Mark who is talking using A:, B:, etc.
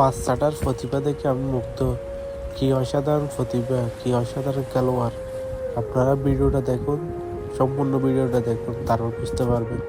A: বাচ্চাটার প্রতিভা দেখে আমি মুগ্ধ কী অসাধারণ প্রতিভা কী অসাধারণ খেলোয়াড়। আপনারা ভিডিওটা দেখুন, সম্পূর্ণ ভিডিওটা দেখুন, তারপর বুঝতে পারবেন।